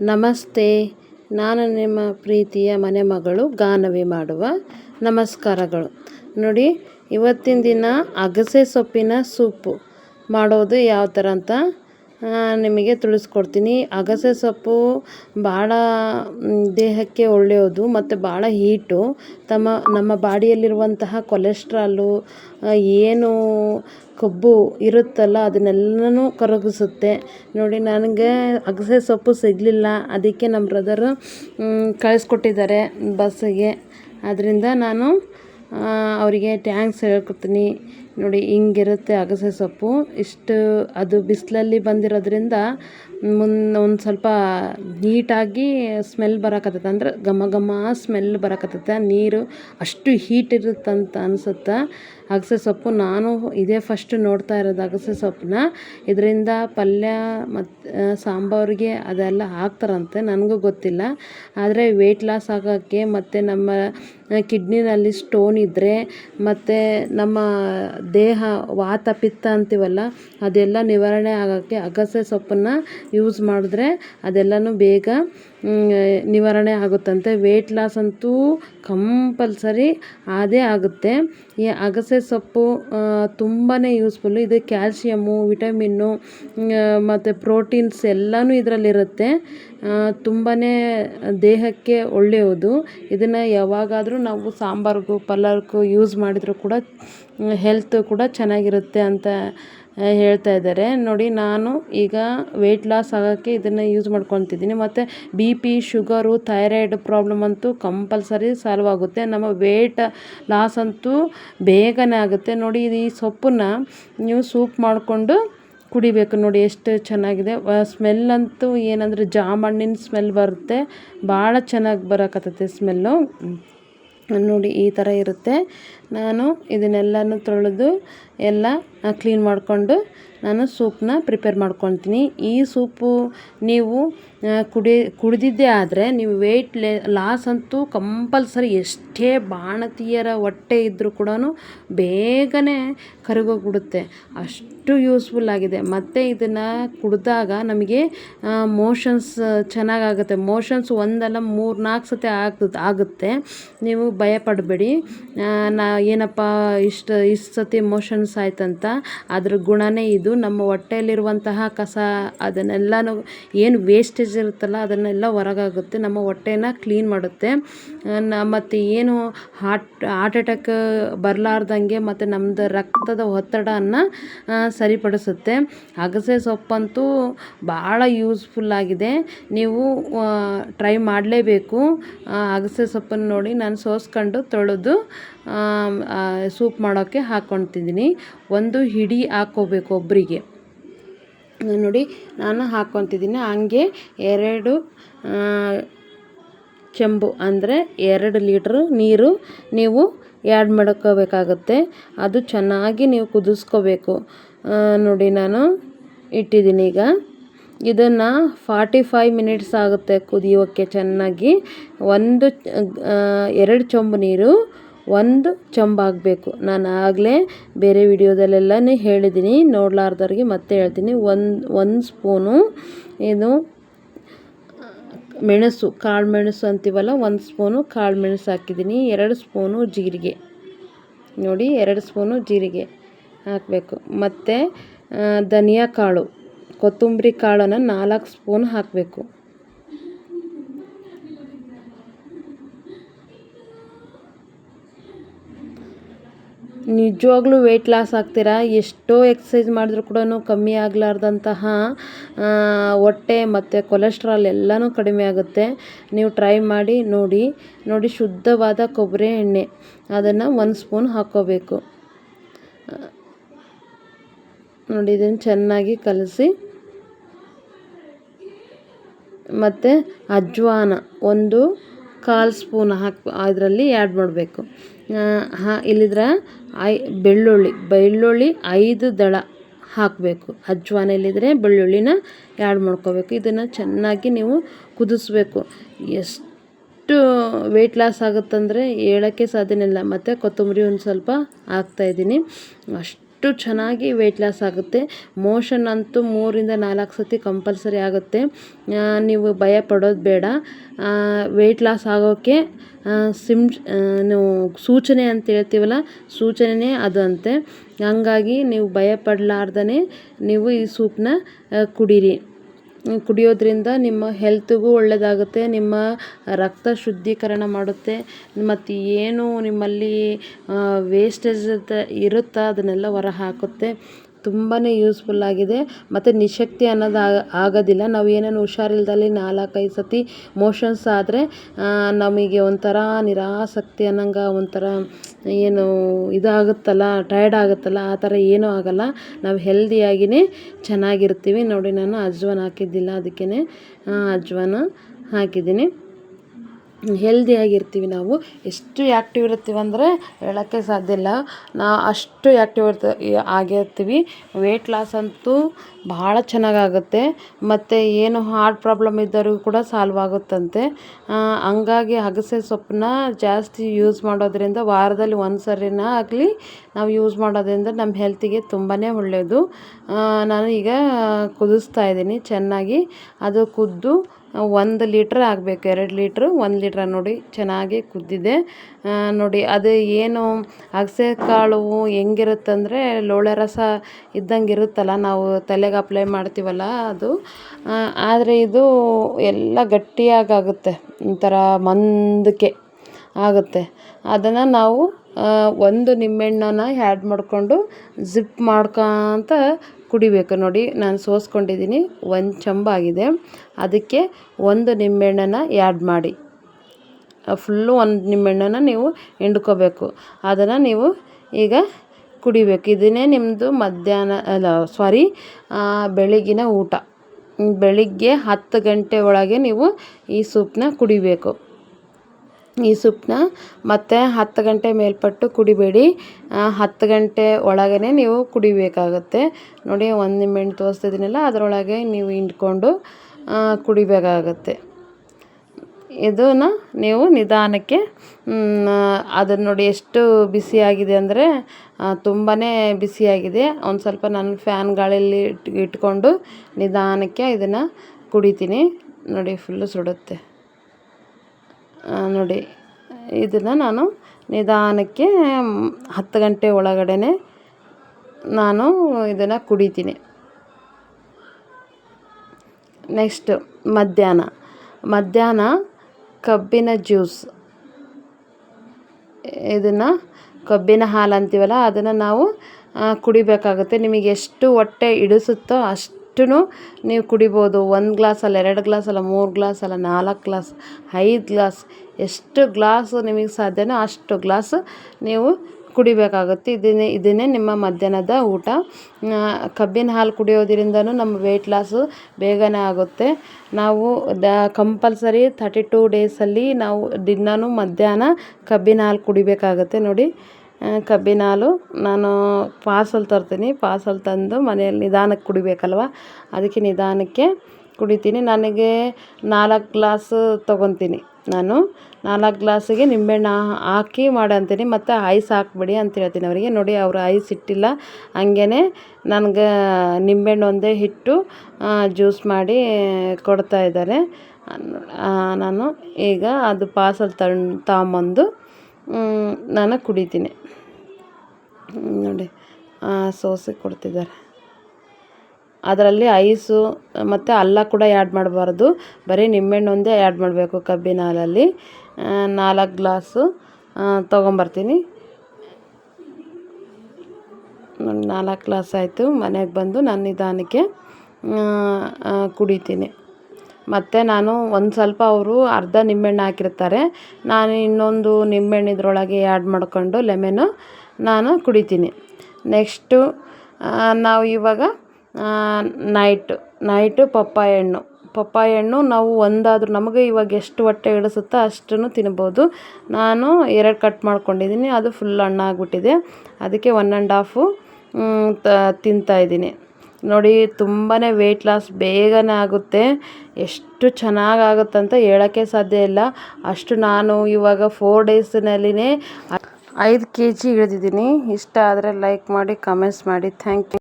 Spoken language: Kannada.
ನಮಸ್ತೆ. ನಾನು ನಿಮ್ಮ ಪ್ರೀತಿಯ ಮನೆ ಮಗಳು ಗಾನವಿ ಮಾಡುವ ನಮಸ್ಕಾರಗಳು. ನೋಡಿ, ಇವತ್ತಿನ ದಿನ ಅಗಸೆ ಸೊಪ್ಪಿನ ಸೂಪು. ಮಾಡೋದು ಯಾವ ಥರ ಅಂತ? ನಿಮಗೆ ತಿಳಿಸ್ಕೊಡ್ತೀನಿ. ಅಗಸೆ ಸೊಪ್ಪು ಭಾಳ ದೇಹಕ್ಕೆ ಒಳ್ಳೆಯದು ಮತ್ತು ಭಾಳ ಹೀಟು ತಮ್ಮ, ನಮ್ಮ ಬಾಡಿಯಲ್ಲಿರುವಂತಹ ಕೊಲೆಸ್ಟ್ರಾಲು ಏನು ಕೊಬ್ಬು ಇರುತ್ತಲ್ಲ ಅದನ್ನೆಲ್ಲನೂ ಕರಗಿಸುತ್ತೆ. ನೋಡಿ, ನನಗೆ ಅಗಸೆ ಸೊಪ್ಪು ಸಿಗಲಿಲ್ಲ. ಅದಕ್ಕೆ ನಮ್ಮ ಬ್ರದರು ಕಳಿಸ್ಕೊಟ್ಟಿದ್ದಾರೆ ಬಸ್ಸಿಗೆ. ಅದರಿಂದ ನಾನು ಅವರಿಗೆ ಟ್ಯಾಂಕ್ಸ್ ಹೇಳ್ಕೊಡ್ತೀನಿ. ನೋಡಿ, ಹಿಂಗಿರುತ್ತೆ ಅಗಸೆ ಸೊಪ್ಪು. ಇಷ್ಟು ಅದು ಬಿಸಿಲಲ್ಲಿ ಬಂದಿರೋದ್ರಿಂದ ಮುಂದೆ ಒಂದು ಸ್ವಲ್ಪ ನೀಟಾಗಿ ಸ್ಮೆಲ್ ಬರಕತ್ತೈತೆ. ಅಂದ್ರೆ ಘಮ ಘಮ ಸ್ಮೆಲ್ ಬರಕತ್ತೈತೆ. ನೀರು ಅಷ್ಟು ಹೀಟ್ ಇರುತ್ತಂತ ಅನ್ಸುತ್ತೆ? ಅಗಸೆ ಸೊಪ್ಪು ನಾನು ಇದೇ ಫಸ್ಟ್ ನೋಡ್ತಾ ಇರೋದು ಅಗಸೆ ಸೊಪ್ಪನ್ನ. ಇದರಿಂದ ಪಲ್ಯ ಮತ್ತು ಸಾಂಬಾರಿಗೆ ಅದೆಲ್ಲ ಹಾಕ್ತಾರಂತೆ, ನನಗೂ ಗೊತ್ತಿಲ್ಲ. ಆದರೆ ವೆಯ್ಟ್ ಲಾಸ್ ಆಗೋಕ್ಕೆ ಮತ್ತು ನಮ್ಮ ಕಿಡ್ನಿನಲ್ಲಿ ಸ್ಟೋನ್ ಇದ್ದರೆ ಮತ್ತು ನಮ್ಮ ದೇಹ ವಾತ ಪಿತ್ತ ಅಂತೀವಲ್ಲ, ಅದೆಲ್ಲ ನಿವಾರಣೆ ಆಗೋಕ್ಕೆ ಅಗಸೆ ಸೊಪ್ಪನ್ನು ಯೂಸ್ ಮಾಡಿದ್ರೆ ಅದೆಲ್ಲನೂ ಬೇಗ ನಿವಾರಣೆ ಆಗುತ್ತಂತೆ. ವೆಯ್ಟ್ ಲಾಸ್ ಅಂತೂ ಕಂಪಲ್ಸರಿ ಅದೇ ಆಗುತ್ತೆ. ಈ ಅಗಸೆ ಸೊಪ್ಪು ತುಂಬಾ ಯೂಸ್ಫುಲ್ಲು ಇದು ಕ್ಯಾಲ್ಶಿಯಮ್ಮು ವಿಟಮಿನ್ನು ಮತ್ತು ಪ್ರೋಟೀನ್ಸ್ ಎಲ್ಲನೂ ಇದರಲ್ಲಿರುತ್ತೆ. ತುಂಬಾ ದೇಹಕ್ಕೆ ಒಳ್ಳೆಯದು. ಇದನ್ನು ಯಾವಾಗಾದರೂ ನಾವು ಸಾಂಬಾರಿಗೂ ಪಲಾವ್ಗೂ ಯೂಸ್ ಮಾಡಿದರೂ ಕೂಡ ಹೆಲ್ತ್ ಕೂಡ ಚೆನ್ನಾಗಿರುತ್ತೆ ಅಂತ ಹೇಳ್ತಾ ಇದ್ದಾರೆ. ನೋಡಿ, ನಾನು ಈಗ ವೆಯ್ಟ್ ಲಾಸ್ ಆಗೋಕ್ಕೆ ಇದನ್ನು ಯೂಸ್ ಮಾಡ್ಕೊತಿದ್ದೀನಿ ಮತ್ತು B P sugar thyroid problem ಅಂತೂ ಕಂಪಲ್ಸರಿ ಸಾಲ್ವ್ ಆಗುತ್ತೆ. ನಮ್ಮ ವೆಯ್ಟ್ ಲಾಸ್ ಅಂತೂ ಬೇಗನೆ ಆಗುತ್ತೆ. ನೋಡಿ ಇದು ಈ ಸೊಪ್ಪನ್ನ ನೀವು ಸೂಪ್ ಮಾಡಿಕೊಂಡು ಕುಡಿಬೇಕು. ನೋಡಿ, ಎಷ್ಟು ಚೆನ್ನಾಗಿದೆ. ಸ್ಮೆಲ್ ಅಂತೂ ಏನಂದರೆ ಜಾಮಣ್ಣಿನ ಸ್ಮೆಲ್ ಬರುತ್ತೆ. ಭಾಳ ಚೆನ್ನಾಗಿ ಬರೋಕತ್ತೈತೆ ಸ್ಮೆಲ್ಲು ನೋಡಿ, ಈ ಥರ ಇರುತ್ತೆ. ನಾನು ಇದನ್ನೆಲ್ಲನೂ ತೊಳೆದು ಎಲ್ಲ ಕ್ಲೀನ್ ಮಾಡಿಕೊಂಡು ನಾನು ಸೂಪ್ನ ಪ್ರಿಪೇರ್ ಮಾಡ್ಕೊತೀನಿ ಈ ಸೂಪು ನೀವು ಕುಡಿ, ಕುಡಿದಿದ್ದೇ ಆದರೆ ನೀವು ವೆಯ್ಟ್ ಲೆ ಲಾಸ್ ಅಂತೂ ಕಂಪಲ್ಸರಿ ಎಷ್ಟೇ ಬಾಣತಿಯರ ಹೊಟ್ಟೆ ಇದ್ದರೂ ಕೂಡ ಬೇಗನೆ ಕರಗೋಗ್ಬಿಡುತ್ತೆ. ಅಷ್ಟು ಯೂಸ್ಫುಲ್ ಆಗಿದೆ. ಮತ್ತು ಇದನ್ನು ಕುಡಿದಾಗ ನಮಗೆ ಮೋಷನ್ಸ್ ಚೆನ್ನಾಗಾಗುತ್ತೆ. ಮೋಷನ್ಸ್ ಒಂದಲ್ಲ ಮೂರು, ನಾಲ್ಕು ಸತಿ ಆಗುತ್ತೆ. ನೀವು ಭಯಪಡಬೇಡಿ. ನಾ, ಏನಪ್ಪ, ಇಷ್ಟು ಇಷ್ಟು ಸತಿ ಮೋಷನ್ಸ್ ಆಯ್ತಂತ ಅದ್ರ ಗುಣನೇ ಇದು. ನಮ್ಮ ಹೊಟ್ಟೆಯಲ್ಲಿರುವಂತಹ ಕಸ, ಅದನ್ನೆಲ್ಲನೂ ಏನು ವೇಸ್ಟೇಜ್ ಇರುತ್ತಲ್ಲ, ಅದನ್ನೆಲ್ಲ ಹೊರಗಾಗುತ್ತೆ. ನಮ್ಮ ಹೊಟ್ಟೆನ ಕ್ಲೀನ್ ಮಾಡುತ್ತೆ. ಮತ್ತು ಏನು ಹಾರ್ಟ್ ಹಾರ್ಟ್ ಅಟ್ಯಾಕ್ ಬರಲಾರ್ದಂಗೆ ಮತ್ತು ನಮ್ಮದು ರಕ್ತದ ಒತ್ತಡವನ್ನು ಸರಿಪಡಿಸುತ್ತೆ. ಅಗಸೆ ಸೊಪ್ಪಂತೂ ಭಾಳ ಯೂಸ್ಫುಲ್ ಆಗಿದೆ. ನೀವು ಟ್ರೈ ಮಾಡಲೇಬೇಕು. ಅಗಸೆ ಸೊಪ್ಪನ್ನು ನೋಡಿ ನಾನು ಸೋಸ್ಕೊಂಡು ತೊಳೆದು ಸೂಪ್ ಮಾಡೋಕ್ಕೆ ಹಾಕ್ಕೊತಿದ್ದೀನಿ ಒಂದು ಹಿಡಿ ಹಾಕ್ಕೋಬೇಕು ಒಬ್ಬರಿಗೆ ನೋಡಿ, ನಾನು ಹಾಕ್ಕೊತಿದ್ದೀನಿ ಹಂಗೆ ಎರಡು ಚೆಂಬು ಅಂದರೆ ಎರಡು ಲೀಟ್ರ್ ನೀರು ನೀವು ಆ್ಯಡ್ ಮಾಡ್ಕೋಬೇಕಾಗುತ್ತೆ. ಅದು ಚೆನ್ನಾಗಿ ನೀವು ಕುದಿಸ್ಕೋಬೇಕು. ನೋಡಿ, ನಾನು ಇಟ್ಟಿದ್ದೀನಿ ಈಗ. ಇದನ್ನು ಫಾರ್ಟಿ ಫೈವ್ ಮಿನಿಟ್ಸ್ ಆಗುತ್ತೆ ಕುದಿಯೋಕ್ಕೆ ಚೆನ್ನಾಗಿ. ಒಂದು ಎರಡು ಚೊಂಬು ನೀರು ಒಂದು ಚೊಂಬಾಗಬೇಕು ನಾನು ಆಗಲೇ ಬೇರೆ ವಿಡಿಯೋದಲ್ಲೆಲ್ಲ ಹೇಳಿದ್ದೀನಿ. ನೋಡಲಾರ್ದವ್ರಿಗೆ ಮತ್ತೆ ಹೇಳ್ತೀನಿ. ಒಂದು ಒಂದು ಸ್ಪೂನು ಇದು ಮೆಣಸು, ಕಾಳು ಮೆಣಸು ಅಂತೀವಲ್ಲ, ಒಂದು ಸ್ಪೂನು ಕಾಳು ಮೆಣಸು ಹಾಕಿದ್ದೀನಿ. ಎರಡು ಸ್ಪೂನು ಜೀರಿಗೆ. ನೋಡಿ, ಎರಡು ಸ್ಪೂನು ಜೀರಿಗೆ ಹಾಕಬೇಕು. ಮತ್ತು ಧನಿಯಾ ಕಾಳು, ಕೊತ್ತಂಬರಿ ಕಾಳನ್ನು ನಾಲ್ಕು ಸ್ಪೂನ್ ಹಾಕಬೇಕು. ನಿಜವಾಗ್ಲೂ ವೆಯ್ಟ್ ಲಾಸ್ ಆಗ್ತೀರಾ? ಎಷ್ಟೋ ಎಕ್ಸಸೈಸ್ ಮಾಡಿದ್ರು ಕೂಡ ಕಮ್ಮಿ ಆಗಲಾರ್ದಂತಹ ಹೊಟ್ಟೆ ಮತ್ತು ಕೊಲೆಸ್ಟ್ರಾಲ್ ಎಲ್ಲನೂ ಕಡಿಮೆ ಆಗುತ್ತೆ. ನೀವು ಟ್ರೈ ಮಾಡಿ, ನೋಡಿ. ನೋಡಿ, ಶುದ್ಧವಾದ ಕೊಬ್ಬರಿ ಎಣ್ಣೆ. ಅದನ್ನು ಒಂದು ಸ್ಪೂನ್ ಹಾಕ್ಕೋಬೇಕು. ನೋಡಿ, ಇದನ್ನು ಚೆನ್ನಾಗಿ ಕಲಸಿ. ಮತ್ತು ಅಜ್ವಾನ. ಒಂದು ಕಾಲು ಸ್ಪೂನ್ ಹಾಕಿ, ಅದರಲ್ಲಿ ಆ್ಯಡ್ ಮಾಡಬೇಕು. ಹಾಂ, ಇಲ್ಲಿದ್ರೆ ಐ, ಬೆಳ್ಳುಳ್ಳಿ. ಬೆಳ್ಳುಳ್ಳಿ ಐದು ದಳ ಹಾಕಬೇಕು. ಅಜ್ವಾನ ಬೆಳ್ಳುಳ್ಳಿನ ಆ್ಯಡ್ ಮಾಡ್ಕೋಬೇಕು. ಇದನ್ನು ಚೆನ್ನಾಗಿ ನೀವು ಕುದಿಸ್ಬೇಕು. ಎಷ್ಟು ವೆಯ್ಟ್ ಲಾಸ್ ಆಗುತ್ತಂದರೆ ಹೇಳೋಕ್ಕೆ ಸಾಧ್ಯನೇ ಇಲ್ಲ. ಮತ್ತು ಕೊತ್ತಂಬರಿ ಒಂದು ಸ್ವಲ್ಪ ಹಾಕ್ತಾಯಿದ್ದೀನಿ ಅಷ್ಟು ಅಷ್ಟು ಚೆನ್ನಾಗಿ ವೆಯ್ಟ್ ಲಾಸ್ ಆಗುತ್ತೆ. ಮೋಷನ್ ಅಂತೂ ಮೂರಿಂದ ನಾಲ್ಕು ಸತಿ ಕಂಪಲ್ಸರಿ ಆಗುತ್ತೆ. ನೀವು ಭಯ ಪಡೋದು ಬೇಡ. ವೆಯ್ಟ್ ಲಾಸ್ ಆಗೋಕ್ಕೆ ಸಿಮ್ ಸೂಚನೆ ಅಂತ ಹೇಳ್ತೀವಲ್ಲ, ಸೂಚನೆನೇ ಅದು ಅಂತೆ. ಹಂಗಾಗಿ ನೀವು ಭಯ ಪಡಲಾರ್ದೇ ನೀವು ಈ ಸೂಪನ್ನ ಕುಡೀರಿ. ಕುಡಿಯೋದ್ರಿಂದ ನಿಮ್ಮ ಹೆಲ್ತ್ಗೂ ಒಳ್ಳೆಯದಾಗುತ್ತೆ ನಿಮ್ಮ ರಕ್ತ ಶುದ್ಧೀಕರಣ ಮಾಡುತ್ತೆ. ಮತ್ತು ಏನು ನಿಮ್ಮಲ್ಲಿ ವೇಸ್ಟೇಜ್ ಇರುತ್ತೆ ಅದನ್ನೆಲ್ಲ ಹೊರ ಹಾಕುತ್ತೆ ತುಂಬಾ ಯೂಸ್ಫುಲ್ ಆಗಿದೆ. ಮತ್ತು ನಿಶಕ್ತಿ ಅನ್ನೋದು ಆಗೋದಿಲ್ಲ. ನಾವು ಏನೇನು ಹುಷಾರಿಲ್ದಲ್ಲಿ ನಾಲ್ಕೈದು ಸತಿ ಮೋಷನ್ಸ್ ಆದರೆ ನಮಗೆ ಒಂಥರ ನಿರಾಸಕ್ತಿ ಅನ್ನಂಗೆ ಒಂಥರ ಏನು ಇದಾಗುತ್ತಲ್ಲ ಟಯರ್ಡ್ ಆಗುತ್ತಲ್ಲ, ಆ ಥರ ಏನೂ ಆಗೋಲ್ಲ. ನಾವು ಹೆಲ್ದಿಯಾಗಿಯೇ ಚೆನ್ನಾಗಿರ್ತೀವಿ. ನೋಡಿ ನಾನು ಅಜ್ವಾನ ಹಾಕಿದ್ದಿಲ್ಲ ಅದಕ್ಕೇ ಅಜ್ವಾನ ಹಾಕಿದ್ದೀನಿ. ಹೆಲ್ದಿಯಾಗಿರ್ತೀವಿ ನಾವು. ಎಷ್ಟು ಆ್ಯಕ್ಟಿವ್ ಇರ್ತೀವಿ ಅಂದರೆ ಹೇಳೋಕ್ಕೆ ಸಾಧ್ಯ ಇಲ್ಲ. ನಾ ಅಷ್ಟು ಆ್ಯಕ್ಟಿವ್ ಇರ್ತ, ಆಗಿರ್ತೀವಿ. ವೆಯ್ಟ್ ಲಾಸ್ ಅಂತೂ ಭಾಳ ಚೆನ್ನಾಗಾಗುತ್ತೆ. ಮತ್ತು ಏನು ಹಾರ್ಟ್ ಪ್ರಾಬ್ಲಮ್ ಇದ್ದವ್ರಿಗೂ ಕೂಡ ಸಾಲ್ವ್ ಆಗುತ್ತಂತೆ. ಹಂಗಾಗಿ ಅಗಸೆ ಸೊಪ್ಪನ್ನ ಜಾಸ್ತಿ ಯೂಸ್ ಮಾಡೋದ್ರಿಂದ ವಾರದಲ್ಲಿ ಒಂದು ಸರಿನ ಆಗಲಿ ನಾವು ಯೂಸ್ ಮಾಡೋದ್ರಿಂದ ನಮ್ಮ ಹೆಲ್ತಿಗೆ ತುಂಬಾ ಒಳ್ಳೆಯದು ನಾನು ಈಗ ಕುದಿಸ್ತಾ ಇದ್ದೀನಿ ಚೆನ್ನಾಗಿ. ಅದು ಕುದ್ದು ಒಂದು ಲೀಟ್ರ್ ಆಗಬೇಕು, ಎರಡು ಲೀಟ್ರು, ಒಂದು ಲೀಟ್ರ್ ನೋಡಿ ಚೆನ್ನಾಗಿ ಕುದ್ದಿದೆ. ನೋಡಿ ಅದು ಏನು ಅಗಸೆ ಕಾಳು ಹೆಂಗಿರುತ್ತಂದರೆ ಲೋಳೆ ರಸ ಇದ್ದಂಗೆ ಇರುತ್ತಲ್ಲ, ನಾವು ತಲೆಗೆ ಅಪ್ಲೈ ಮಾಡ್ತೀವಲ್ಲ ಅದು. ಆದರೆ ಇದು ಎಲ್ಲ ಗಟ್ಟಿಯಾಗುತ್ತೆ ಒಂಥರ ಮಂದಕ್ಕೆ ಆಗುತ್ತೆ. ಅದನ್ನು ನಾವು ಒಂದು ನಿಂಬೆಹಣ್ಣನ್ನ ಹ್ಯಾಡ್ ಮಾಡಿಕೊಂಡು ಜಿಪ್ ಮಾಡ್ಕೊತ ಕುಡಿಬೇಕು ನೋಡಿ, ನಾನು ಸೋಸ್ಕೊಂಡಿದ್ದೀನಿ ಒಂದು ಚಂಬ ಆಗಿದೆ. ಅದಕ್ಕೆ ಒಂದು ನಿಂಬೆಹಣ್ಣನ್ನು ಆ್ಯಡ್ ಮಾಡಿ. ಫುಲ್ಲು ಒಂದು ನಿಂಬೆಹಣ್ಣನ್ನು ನೀವು ಹಿಂಡ್ಕೋಬೇಕು. ಅದನ್ನು ನೀವು ಈಗ ಕುಡಿಬೇಕು. ಇದನ್ನೇ ನಿಮ್ಮದು ಮಧ್ಯಾಹ್ನ, ಅಲ್ಲ ಸಾರಿ ಬೆಳಗಿನ ಊಟ. ಬೆಳಿಗ್ಗೆ ಹತ್ತು ಗಂಟೆ ಒಳಗೆ ನೀವು ಈ ಸೂಪನ್ನ ಕುಡಿಬೇಕು. ಈ ಸೊಪ್ಪನ್ನ ಮತ್ತೆ ಹತ್ತು ಗಂಟೆ ಮೇಲ್ಪಟ್ಟು ಕುಡಿಬೇಡಿ. ಹತ್ತು ಗಂಟೆ ಒಳಗೇ ನೀವು ಕುಡಿಬೇಕಾಗುತ್ತೆ. ನೋಡಿ, ಒಂದು ನಿಂಬೆಹಣ್ಣು ತೋರಿಸ್ತಿದ್ದೀನಲ್ಲ, ಅದರೊಳಗೆ ನೀವು ಹಿಂಡ್ಕೊಂಡು ಕುಡಿಬೇಕಾಗತ್ತೆ. ಇದನ್ನು ನೀವು ನಿಧಾನಕ್ಕೆ ಅದನ್ನು ನೋಡಿ ಎಷ್ಟು ಬಿಸಿಯಾಗಿದೆ ಅಂದರೆ ತುಂಬಾ ಬಿಸಿಯಾಗಿದೆ ಒಂದು ಸ್ವಲ್ಪ ನಾನು ಫ್ಯಾನ್ ಗಾಳಿಯಲ್ಲಿ ಇಟ್ಕೊಂಡು ನಿಧಾನಕ್ಕೆ ಇದನ್ನು ಕುಡಿತೀನಿ. ನೋಡಿ ಫುಲ್ಲು ಸುಡುತ್ತೆ. ನೋಡಿ, ಇದನ್ನು ನಾನು ನಿಧಾನಕ್ಕೆ ಹತ್ತು ಗಂಟೆ ಒಳಗಡೆ ನಾನು ಇದನ್ನು ಕುಡಿತೀನಿ. ನೆಕ್ಸ್ಟ್ ಮಧ್ಯಾಹ್ನ. ಮಧ್ಯಾಹ್ನ ಕಬ್ಬಿನ ಜ್ಯೂಸ್. ಇದನ್ನು ಕಬ್ಬಿನ ಹಾಲು ಅಂತೀವಲ್ಲ, ಅದನ್ನು ನಾವು ಕುಡಿಬೇಕಾಗುತ್ತೆ. ನಿಮಗೆ ಎಷ್ಟು ಹೊಟ್ಟೆ ಇಡಿಸುತ್ತೋ ಅಷ್ಟು ನೀವು ಕುಡಿಬೋದು. ಒಂದು ಗ್ಲಾಸ್ ಅಲ್ಲ ಎರಡು ಗ್ಲಾಸ್ ಅಲ್ಲ ಮೂರು ಗ್ಲಾಸ್ ಅಲ್ಲ ನಾಲ್ಕು ಗ್ಲಾಸ್, ಐದು ಗ್ಲಾಸ್, ಎಷ್ಟು ಗ್ಲಾಸು ನಿಮಗೆ ಸಾಧ್ಯನೋ ಅಷ್ಟು ಗ್ಲಾಸ್ ನೀವು ಕುಡಿಬೇಕಾಗುತ್ತೆ. ಇದನ್ನೇ ಇದನ್ನೇ ನಿಮ್ಮ ಮಧ್ಯಾಹ್ನದ ಊಟ. ಕಬ್ಬಿನ ಹಾಲು ಕುಡಿಯೋದ್ರಿಂದನೂ ನಮ್ಮ ವೆಯ್ಟ್ ಲಾಸು ಬೇಗನೆ ಆಗುತ್ತೆ. ನಾವು ದ ಕಂಪಲ್ಸರಿ ತರ್ಟಿ ಟೂ ಡೇಸಲ್ಲಿ ನಾವು ದಿನಾನೂ ಮಧ್ಯಾಹ್ನ ಕಬ್ಬಿನ ಹಾಲು ಕುಡಿಬೇಕಾಗುತ್ತೆ ನೋಡಿ. ಕಬ್ಬಿನ ಹಾಲು ನಾನು ಪಾರ್ಸಲ್ ತರ್ತೀನಿ. ಪಾರ್ಸಲ್ ತಂದು ಮನೆಯಲ್ಲಿ ನಿಧಾನಕ್ಕೆ ಕುಡಿಬೇಕಲ್ವ? ಅದಕ್ಕೆ ನಿಧಾನಕ್ಕೆ ಕುಡಿತೀನಿ. ನನಗೆ ನಾಲ್ಕು ಗ್ಲಾಸು ತೊಗೊತೀನಿ. ನಾನು ನಾಲ್ಕು ಗ್ಲಾಸಿಗೆ ನಿಂಬೆಹಣ್ಣು ಹಾಕಿ ಮಾಡಿ ಅಂತೀನಿ. ಮತ್ತು ಐಸ್ ಹಾಕ್ಬಿಡಿ ಅಂತ ಹೇಳ್ತೀನಿ ಅವರಿಗೆ. ನೋಡಿ, ಅವರು ಐಸ್ ಇಟ್ಟಿಲ್ಲ ಹಂಗೇ ನನಗೆ ನಿಂಬೆಹಣ್ಣು ಒಂದೇ ಹಿಟ್ಟು ಜ್ಯೂಸ್ ಮಾಡಿ ಕೊಡ್ತಾ ಇದ್ದಾರೆ. ನಾನು ಈಗ ಅದು ಪಾರ್ಸಲ್ ತಂದು ತಗೊಂಬಂದು ನಾನು ಕುಡಿತೀನಿ. ನೋಡಿ ಸೋಸಿ ಕೊಡ್ತಿದ್ದಾರೆ. ಅದರಲ್ಲಿ ಐಸು ಮತ್ತು ಅಲ್ಲ ಕೂಡ ಆ್ಯಡ್ ಮಾಡಬಾರ್ದು. ಬರೀ ನಿಂಬೆಹಣ್ಣು ಒಂದೇ ಆ್ಯಡ್ ಮಾಡಬೇಕು ಕಬ್ಬಿನ ಹಾಲಲ್ಲಿ. ನಾಲ್ಕು ಗ್ಲಾಸು ತೊಗೊಂಬರ್ತೀನಿ. ನಾಲ್ಕು ಗ್ಲಾಸ್ ಆಯಿತು. ಮನೆಗೆ ಬಂದು ನಾನು ನಿಧಾನಕ್ಕೆ ಕುಡಿತೀನಿ. ಮತ್ತು ನಾನು ಒಂದು ಸ್ವಲ್ಪ ಅವರು ಅರ್ಧ ನಿಂಬೆಹಣ್ಣು ಹಾಕಿರ್ತಾರೆ. ನಾನು ಇನ್ನೊಂದು ನಿಂಬೆಹಣ್ಣು ಇದರೊಳಗೆ ಆ್ಯಡ್ ಮಾಡ್ಕೊಂಡು ಲೆಮೆನು ನಾನು ಕುಡಿತೀನಿ. ನೆಕ್ಸ್ಟು ನಾವು ಇವಾಗ ನೈಟು ನೈಟು ಪಪ್ಪಾಯ ಹಣ್ಣು. ಪಪ್ಪಾಯ ಹಣ್ಣು ನಾವು ಒಂದಾದರೂ ನಮಗೆ ಇವಾಗ ಎಷ್ಟು ಹೊಟ್ಟೆ ಇಳಿಸುತ್ತೋ ಅಷ್ಟನ್ನು ತಿನ್ಬೋದು. ನಾನು ಎರಡು ಕಟ್ ಮಾಡ್ಕೊಂಡಿದ್ದೀನಿ. ಅದು ಫುಲ್ ಹಣ್ಣಾಗ್ಬಿಟ್ಟಿದೆ. ಅದಕ್ಕೆ ಒನ್ ಆ್ಯಂಡ್ ಆಫು ತಿಂತಾಯಿದ್ದೀನಿ ನೋಡಿ ತುಂಬಾ ವೆಯ್ಟ್ ಲಾಸ್ ಬೇಗನೆ ಆಗುತ್ತೆ. ಎಷ್ಟು ಚೆನ್ನಾಗಾಗುತ್ತಂತ ಹೇಳೋಕ್ಕೆ ಸಾಧ್ಯ ಇಲ್ಲ. ಅಷ್ಟು ನಾನು ಇವಾಗ ಫೋರ್ ಡೇಸ್ನಲ್ಲಿನೇ ಐದು ಕೆ ಜಿ ಇಳಿದಿದ್ದೀನಿ. ಇಷ್ಟ ಆದರೆ ಲೈಕ್ ಮಾಡಿ ಕಮೆಂಟ್ಸ್ ಮಾಡಿ. Thank you